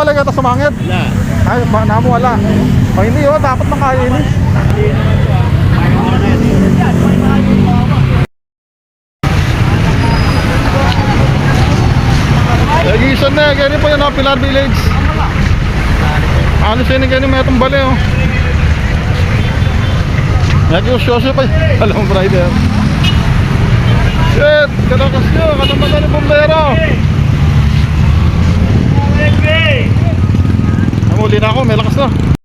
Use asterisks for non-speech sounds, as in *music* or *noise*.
balik ito sa mangit. Wala. Ay, ba, namo wala. O hindi oh, dapat makainin. Nagisan na, ganyan po yan oh, Pilar Village. Ano siya ni ganyan may itong bali oh. Nag-usyoso pa *laughs* Alam mo, rider. Shit! Kalakas nyo! Katamagan ng bombero! Namuli na